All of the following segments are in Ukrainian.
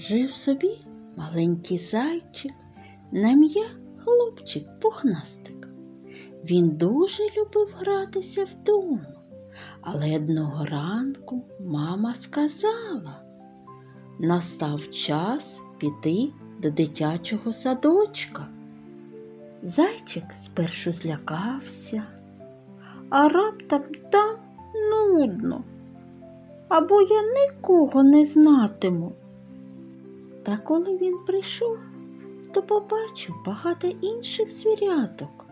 Жив собі маленький зайчик, нам'я хлопчик пухнастик. Він дуже любив гратися вдома, але одного ранку мама сказала, настав час піти до дитячого садочка. Зайчик спершу злякався, а раптом там нудно, або я нікого не знатиму. Та коли він прийшов, то побачив багато інших звіряток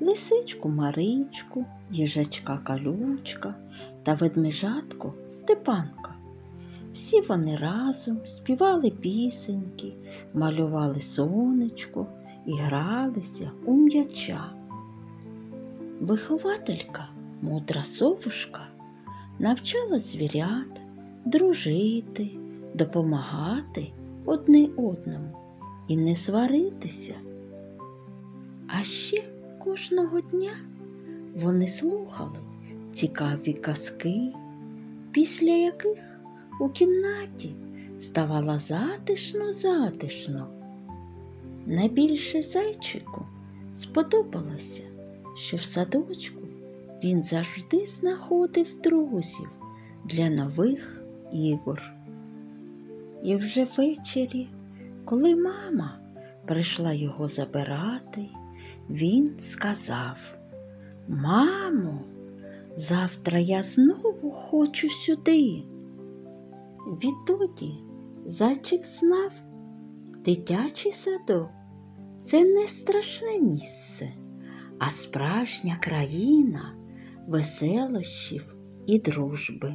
лисичку Маричку, їжачка Калючка та ведмежатку Степанка. Всі вони разом співали пісеньки, малювали сонечко і гралися у м'яча. Вихователька, мудра совушка, навчала звірят дружити, допомагати одне одному і не сваритися. А ще кожного дня вони слухали цікаві казки, після яких у кімнаті ставало затишно затишно. Найбільше зайчику сподобалося, що в садочку він завжди знаходив друзів для нових ігор. І вже ввечері, коли мама прийшла його забирати, він сказав Мамо, завтра я знову хочу сюди. Відтоді зайчик знав, дитячий садок це не страшне місце, а справжня країна веселощів і дружби.